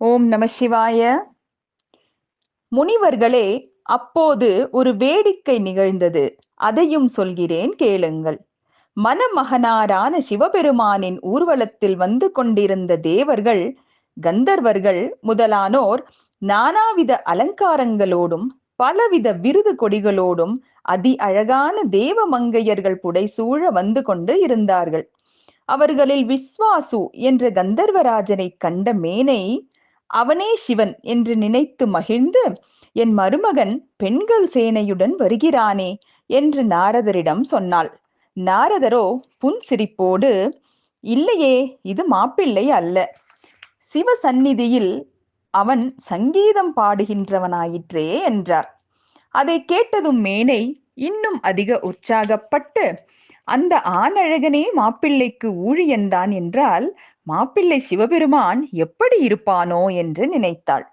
ஓம் நம சிவாய. முனிவர்களே அப்போது ஒரு வேடிக்கை நிகழ்ந்தது. அதையும் சொல்கிறேன் கேளுங்கள். மணமகனாரான சிவபெருமானின் ஊர்வலத்தில் வந்து கொண்டிருந்த தேவர்கள் கந்தர்வர்கள் முதலானோர் நானாவித அலங்காரங்களோடும் பலவித விருது கொடிகளோடும் அதி அழகான தேவ மங்கையர்கள் புடைசூழ வந்து கொண்டு இருந்தார்கள். அவர்களில் விஸ்வாசு என்ற கந்தர்வராஜனை கண்ட மேனை அவனே சிவன் என்று நினைத்து மகிழ்ந்து என் மருமகன் பெண்கள் சேனையுடன் வருகிறானே என்று நாரதரிடம் சொன்னாள். நாரதரோ புன் சிரிப்போடு இல்லையே இது மாப்பிள்ளை அல்ல. சிவ சந்நிதியில் அவன் சங்கீதம் பாடுகின்றவனாயிற்றே என்றார். அதை கேட்டதும் மேனை இன்னும் அதிக உற்சாகப்பட்டு அந்த ஆணழகனே மாப்பிள்ளைக்கு ஊழியன்தான் என்றால் மாப்பிள்ளை சிவபெருமான் எப்படி இருப்பானோ என்று நினைத்தாள்.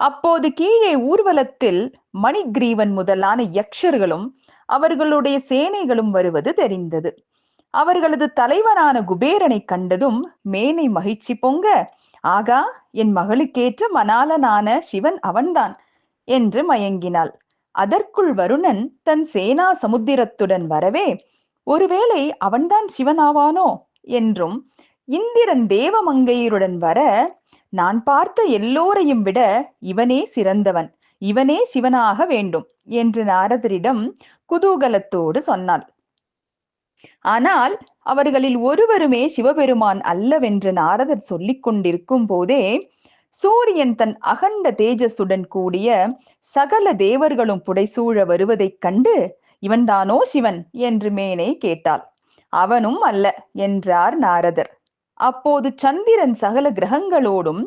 அப்போது கீழே ஊர்வலத்தில் மணிக்ரீவன் முதலான யக்ஷர்களும் அவர்களுடைய சேனைகளும் வருவது தெரிந்தது. அவர்களது தலைவனான குபேரனை கண்டதும் மேனை மகிழ்ச்சி பொங்க ஆகா என் மகளுக்கேற்ற மணாலனான சிவன் அவன்தான் என்று மயங்கினாள். அதற்குள் வருணன் தன் சேனா சமுத்திரத்துடன் வரவே ஒருவேளை அவன்தான் சிவனாவானோ? என்றும் இந்திரன் தேவமங்கையருடன் வர நான் பார்த்த எல்லோரையும் விட இவனே சிறந்தவன் இவனே சிவனாக வேண்டும் என்று நாரதரிடம் குதூகலத்தோடு சொன்னாள். ஆனால் அவர்களில் ஒருவருமே சிவபெருமான் அல்லவென்று நாரதர் சொல்லிக் கொண்டிருக்கும் போதே சூரியன் தன் அகண்ட தேஜஸுடன் கூடிய சகல தேவர்களும் புடைசூழ வருவதைக் கண்டு இவன்தானோ சிவன் என்று மேனை கேட்டாள். அவனும் அல்ல என்றார் நாரதர். அப்போது சந்திரன் சகல கிரகங்களோடும்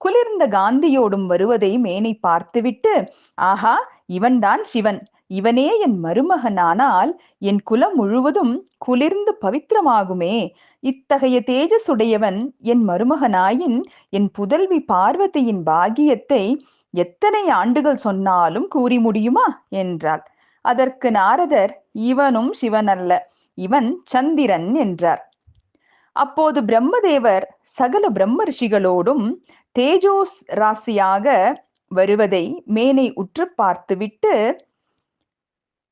குளிர்ந்த காந்தியோடும் வருவதை மேனை பார்த்துவிட்டு ஆஹா இவன்தான் சிவன். இவனே என் மருமகனானால் என் குலம் முழுவதும் குளிர்ந்து பவித்திரமாகுமே. இத்தகைய தேஜசுடையவன் என் மருமகனாயின் என் புதல்வி பார்வதியின் பாகியத்தை எத்தனை ஆண்டுகள் சொன்னாலும் கூறி முடியுமா? என்றாள். அதற்கு நாரதர் இவனும் சிவன் அல்ல இவன் சந்திரன் என்றார். அப்போது பிரம்மதேவர் சகல பிரம்ம ரிஷிகளோடும் தேஜோஸ் ராசியாக வருவதை மேனை உற்று பார்த்துவிட்டு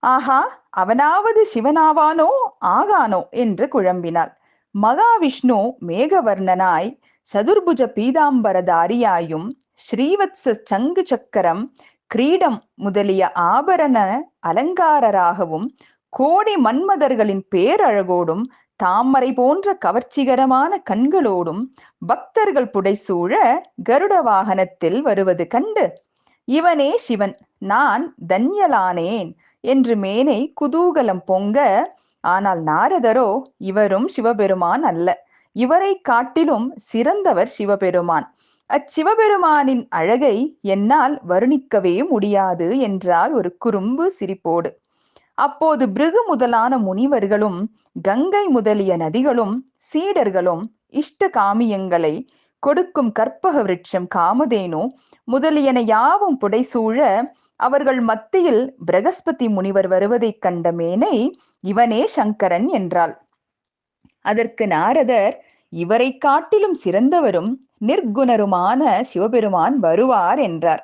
ஆஹா அவனாவது சிவனாவானோ ஆகானோ? என்று குழம்பினாள். மகாவிஷ்ணு மேகவர்ணனாய் சதுர்புஜ பீதாம்பரதாரியாயும் ஸ்ரீவத்ச சங்கு சக்கரம் கிரீடம் முதலிய ஆபரண அலங்காரராகவும் கோடி மன்மதர்களின் பேரழகோடும் தாமரை போன்ற கவர்ச்சிகரமான கண்களோடும் பக்தர்கள் புடைசூழ கருட வாகனத்தில் வருவது கண்டு இவனே சிவன் நான் தன்யலானேன் என்று மேனை குதூகலம் பொங்க ஆனால் நாரதரோ இவரும் சிவபெருமான் அல்ல. இவரை காட்டிலும் சிறந்தவர் சிவபெருமான். அச்சிவபெருமானின் அழகை என்னால் வருணிக்கவே முடியாது என்றார் ஒரு குறும்பு சிரிப்போடு. அப்போது பிருகு முதலான முனிவர்களும் கங்கை முதலிய நதிகளும் சீடர்களும் இஷ்ட காமியங்களை கொடுக்கும் கற்பக விருட்சம் காமதேனு முதலியன யாவும் புடைசூழ அவர்கள் மத்தியில் பிரகஸ்பதி முனிவர் வருவதைக் கண்ட மேனை இவனே சங்கரன் என்றாள். அதற்கு நாரதர் இவரை காட்டிலும் சிறந்தவரும் நிர்குணருமான சிவபெருமான் வருவார் என்றார்.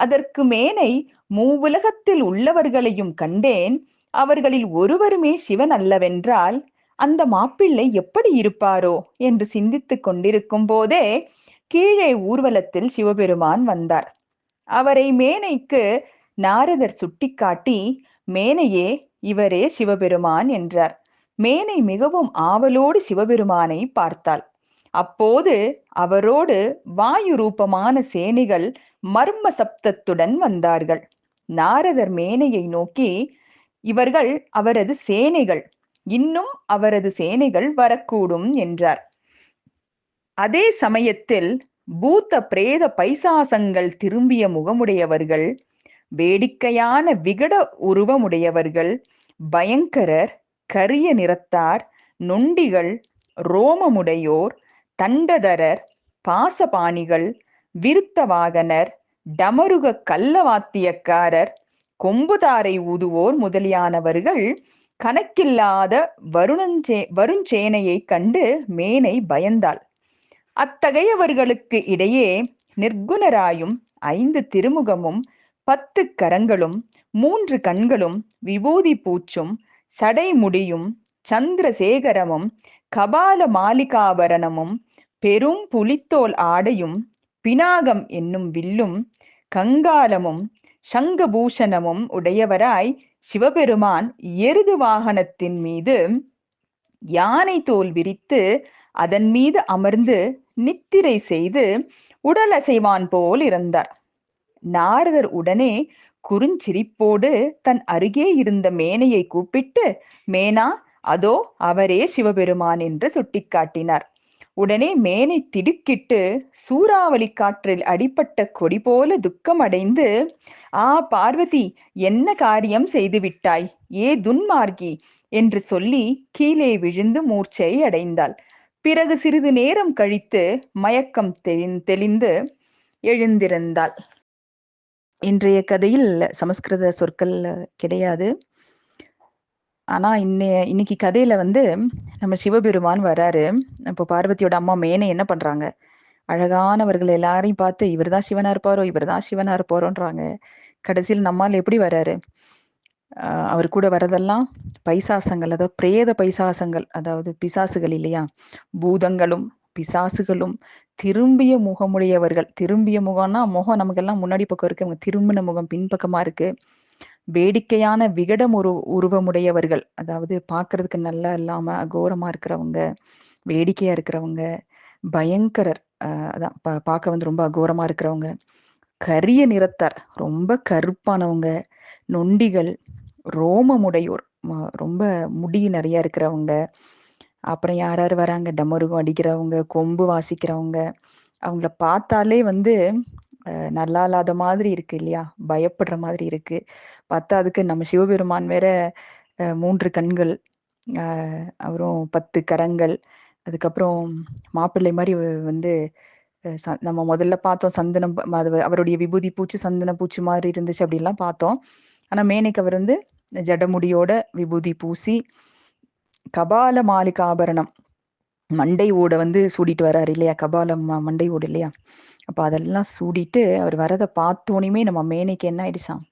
அதற்கு மேனை மூவுலகத்தில் உள்ளவர்களையும் கண்டேன். அவர்களில் ஒருவருமே சிவன் அல்லவென்றால் அந்த மாப்பிள்ளை எப்படி இருப்பாரோ என்று சிந்தித்துக் கொண்டிருக்கும் போதே கீழே ஊர்வலத்தில் சிவபெருமான் வந்தார். அவரை மேனைக்கு நாரதர் சுட்டிக்காட்டி மேனையே இவரே சிவபெருமான் என்றார். மேனை மிகவும் ஆவலோடு சிவபெருமானை பார்த்தாள். அப்போது அவரோடு வாயு ரூபமான சேனைகள் மர்ம சப்தத்துடன் வந்தார்கள். நாரதர் மேனையை நோக்கி இவர்கள் அவரது சேனைகள் இன்னும் அவரது சேனைகள் வரக்கூடும் என்றார். அதே சமயத்தில் பூத்த பிரேத பைசாசங்கள் திரும்பிய முகமுடையவர்கள் வேடிக்கையான விகட உருவமுடையவர்கள் பயங்கரர் கரிய நிறத்தார் நொண்டிகள் ரோமமுடையோர் தண்டதரர் பாசபாணிகள் விருத்தவாகனர் டமருக கல்லவாத்தியக்காரர் கொம்புதாரை ஊதுவோர் முதலியானவர்கள் கணக்கில்லாத வருணஞ்சே வருஞ்சேனையை கண்டு மேனை பயந்தாள். அத்தகையவர்களுக்கு இடையே நிர்குணராயும் ஐந்து திருமுகமும் பத்து கரங்களும் மூன்று கண்களும் விபூதி பூச்சும் சடைமுடியும் சந்திரசேகரமும் கபால மாலிகாபரணமும் பெரும் புலித்தோல் ஆடையும் பினாகம் என்னும் வில்லும் கங்காலமும் சங்கபூஷணமும் உடையவராய் சிவபெருமான் எருது வாகனத்தின் மீது யானை தோல் விரித்து அதன் மீது அமர்ந்து நித்திரை செய்து உடல் அசைவான் போல் இருந்தார். நாரதர் உடனே குறுஞ்சிரிப்போடு தன் அருகே இருந்த மேனையை கூப்பிட்டு மேனா அதோ அவரே சிவபெருமான் என்று சுட்டிக்காட்டினார். உடனே மேனை திடுக்கிட்டு சூறாவளி காற்றில் அடிப்பட்ட கொடி போல துக்கம் அடைந்து ஆ பார்வதி என்ன காரியம் செய்து விட்டாய் ஏ துன்மார்கி? என்று சொல்லி கீழே விழுந்து மூர்ச்சை அடைந்தாள். பிறகு சிறிது நேரம் கழித்து மயக்கம் தெளிந்து எழுந்திருந்தாள். இன்றைய கதையில் சமஸ்கிருத சொற்கள் கிடையாது. ஆனா இன்னைய இன்னைக்கு கதையில வந்து நம்ம சிவபெருமான் வராரு. இப்போ பார்வதியோட அம்மா மேனை என்ன பண்றாங்க? அழகானவர்கள் எல்லாரையும் பார்த்து இவர் தான் சிவனா இருப்பாரோ? இவர் தான் சிவனா இருப்பாரோன்றாங்க. கடைசியில் நம்மால் எப்படி வராரு? அவர் கூட வரதெல்லாம் பைசாசங்கள் அதாவது பிரேத பைசாசங்கள் அதாவது பிசாசுகள் இல்லையா? பூதங்களும் பிசாசுகளும் திரும்பிய முகமுடையவர்கள். திரும்பிய முகம்னா முகம் நமக்கெல்லாம் முன்னாடி பக்கம் இருக்கு. திரும்பின முகம் பின்பக்கமா இருக்கு. வேடிக்கையான விகடம் உரு உருவமுடையவர்கள். அதாவது பார்க்கறதுக்கு நல்லா இல்லாம அகோரமா இருக்கிறவங்க வேடிக்கையா இருக்கிறவங்க பயங்கரர் அதான் பார்க்க வந்து ரொம்ப அகோரமா இருக்கிறவங்க கரிய நிறத்தார் ரொம்ப கருப்பானவங்க நொண்டிகள் ரோமமுடையோர் ரொம்ப முடி நிறைய இருக்கிறவங்க அப்புறம் யார் யார் வராங்க? டமருகம் அடிக்கிறவங்க கொம்பு வாசிக்கிறவங்க அவங்கள பார்த்தாலே வந்து நல்லா இல்லாத மாதிரி இருக்கு இல்லையா? பயப்படுற மாதிரி இருக்கு. பார்த்தா அதுக்கு நம்ம சிவபெருமான் வேற மூன்று கண்கள் அப்புறம் பத்து கரங்கள் அதுக்கப்புறம் மாப்பிள்ளை மாதிரி வந்து நம்ம முதல்ல பார்த்தோம் சந்தனம் அவருடைய விபூதி பூச்சி சந்தன பூச்சி மாதிரி இருந்துச்சு அப்படின்லாம் பார்த்தோம். ஆனா மேனைக்கு அவர் வந்து ஜடமுடியோட விபூதி பூசி கபால மாலிக ஆபரணம் மண்டை ஓட வந்து சூடிட்டு வர்றாரு இல்லையா? கபால மண்டை ஓடு இல்லையா? அப்போ அதெல்லாம் சூடிட்டு அவர் வரதை பார்த்தோனையுமே நம்ம மேனைக்கு என்ன ஆயிடுச்சான்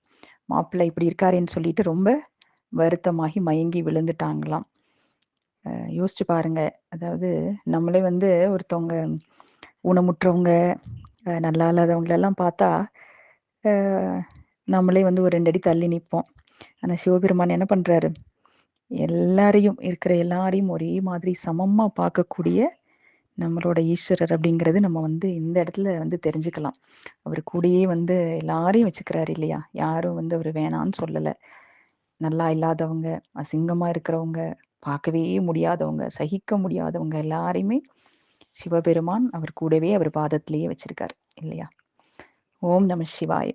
மாப்பிள்ளை இப்படி இருக்காருன்னு சொல்லிட்டு ரொம்ப வருத்தமாகி மயங்கி விழுந்துட்டாங்களாம். யோசிச்சு பாருங்க. அதாவது நம்மளே வந்து ஒருத்தவங்க ஊனமுற்றவங்க நல்லா இல்லாதவங்களெல்லாம் பார்த்தா நம்மளே வந்து ஒரு ரெண்டு அடி தள்ளி நிற்போம் ஆனால் சிவபெருமான் என்ன பண்ணுறாரு எல்லாரையும் இருக்கிற எல்லாரையும் ஒரே மாதிரி சமமாக பார்க்கக்கூடிய நம்மளோட ஈஸ்வரர் அப்படிங்கிறது நம்ம வந்து இந்த இடத்துல வந்து தெரிஞ்சுக்கலாம். அவர் கூடயே வந்து எல்லாரையும் வச்சுக்கிறாரு இல்லையா? யாரும் வந்து அவர் வேணான்னு சொல்லலை. நல்லா இல்லாதவங்க அசிங்கமா இருக்கிறவங்க பார்க்கவே முடியாதவங்க சகிக்க முடியாதவங்க எல்லாரையுமே சிவபெருமான் அவர் கூடவே அவர் பாதத்திலேயே வச்சிருக்காரு இல்லையா? ஓம் நம சிவாய்.